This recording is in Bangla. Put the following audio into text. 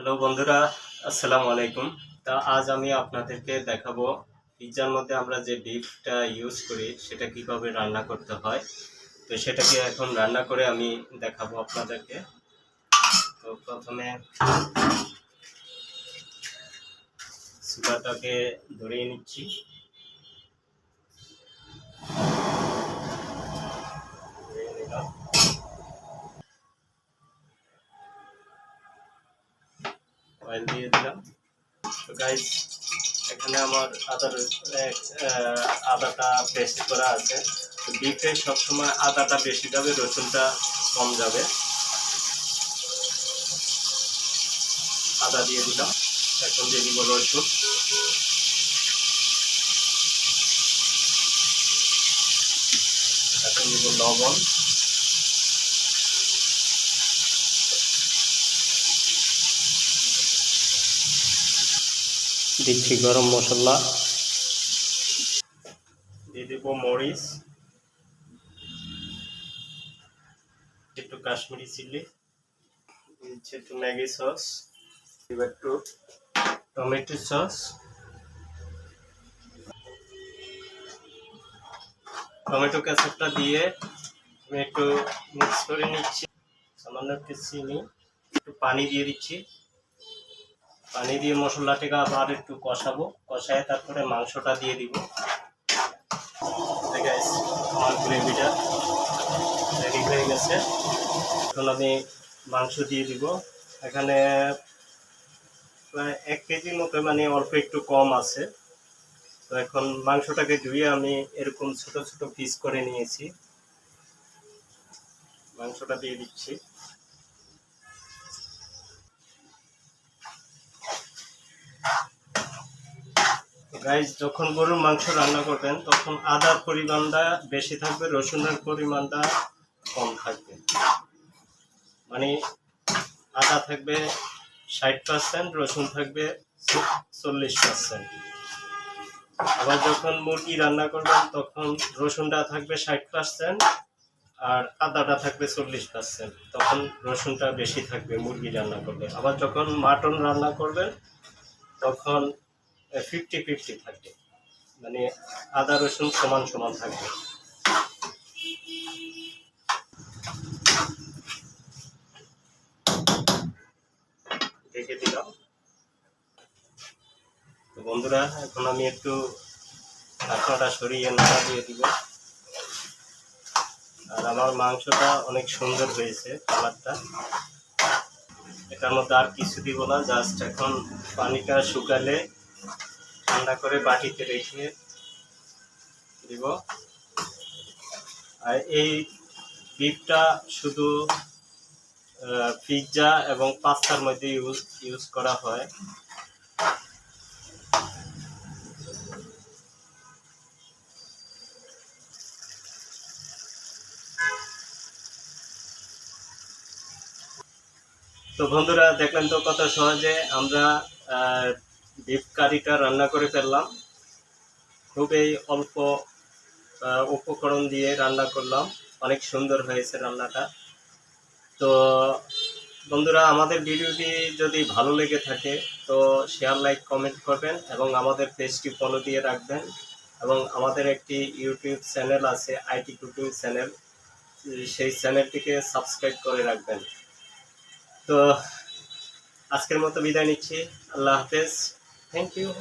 হ্যালো বন্ধুরা, আসসালামু আলাইকুম। তা আজ আমি আপনাদেরকে দেখাবো পিৎজার মধ্যে আমরা যে বিফটা ইউজ করি, সেটা কীভাবে রান্না করতে হয়। তো সেটাকে এখন রান্না করে আমি দেখাবো আপনাদেরকে। তো প্রথমে সুগাটাকে ধরিয়ে নিচ্ছি। অয়েল দিয়ে দিলাম। তো গাইজ এখানে আমার আদার আদাটা পেস্ট করা আছে। তো বিফে সবসময় আদাটা বেশি যাবে, রসুনটা কম যাবে। আদা দিয়ে দিলাম। এখন দিয়ে দিব রসুন। এখন দিব লবণ। দিচ্ছি গরম মশলা। দেব মরিচ, একটু কাশ্মীরি চিলি দিচ্ছি একটু ম্যাগি সস একটু টমেটো সস। টমেটো ক্যাচাপটা দিয়ে একটু মিক্স করে নিচ্ছি, সামান্য একটু চিনি, একটু পানি দিয়ে দিচ্ছি। পানি দিয়ে মশলাটাকে আবার একটু কষাবো। কষায় তারপরে মাংসটা দিয়ে দিব। আমার গ্রেভিটা রেডি হয়ে গেছে। এখন আমি মাংস দিয়ে দিব। এখানে প্রায় এক কেজির মতো মানে অল্প একটু কম আছে। তো এখন মাংসটাকে ধুয়ে আমি এরকম ছোট ছোট পিস করে নিয়েছি। মাংসটা দিয়ে দিচ্ছি। গাইজ যখন গরুর মাংস রান্না করবেন, তখন আদার পরিমাণটা বেশি থাকবে, রসুনের পরিমাণটা কম থাকবে। মানে আদা থাকবে ষাট পার্সেন্ট রসুন থাকবে চল্লিশ পার্সেন্ট আবার যখন মুরগি রান্না করবেন, তখন রসুনটা থাকবে ষাট পার্সেন্ট আর আদাটা থাকবে চল্লিশ পার্সেন্ট তখন রসুনটা বেশি থাকবে মুরগি রান্না করবে আবার যখন মাটন রান্না করবেন, তখন ফিফটি ফিফটি থাকবে। মানে আদা, রসুন সমান সমান থাকবে। ঢেকে দিলাম। বন্ধুরা, এখন আমি একটু ঢাকনাটা সরিয়ে নাড়া দিয়ে দিব। আর আমার মাংসটা অনেক সুন্দর হয়েছে, কালারটা। এটার মধ্যে আর কিছু দিব না, জাস্ট এখন পানিটা শুকালে ঠান্ডা করে বাটিতে রেখে দিব। আর এই বিফটা শুধু পিৎজা এবং পাস্তার মধ্যে ইউজ ইউজ করা হয়। তো বন্ধুরা, দেখলেন তো কত সহজে আমরা বিফ কারিটা রান্না করে ফেললাম। খুবই অল্প উপকরণ দিয়ে রান্না করলাম। অনেক সুন্দর হয়েছে রান্নাটা। তো বন্ধুরা, আমাদের ভিডিওটি যদি ভালো লেগে থাকে, তো শেয়ার লাইক কমেন্ট করবেন এবং আমাদের পেজটি ফলো দিয়ে রাখবেন। এবং আমাদের একটি ইউটিউব চ্যানেল আছে আইটি কুকিং চ্যানেল সেই চ্যানেলটিকে সাবস্ক্রাইব করে রাখবেন। তো আজকের মতো বিদায় নিচ্ছি। আল্লাহ হাফেজ। Thank you.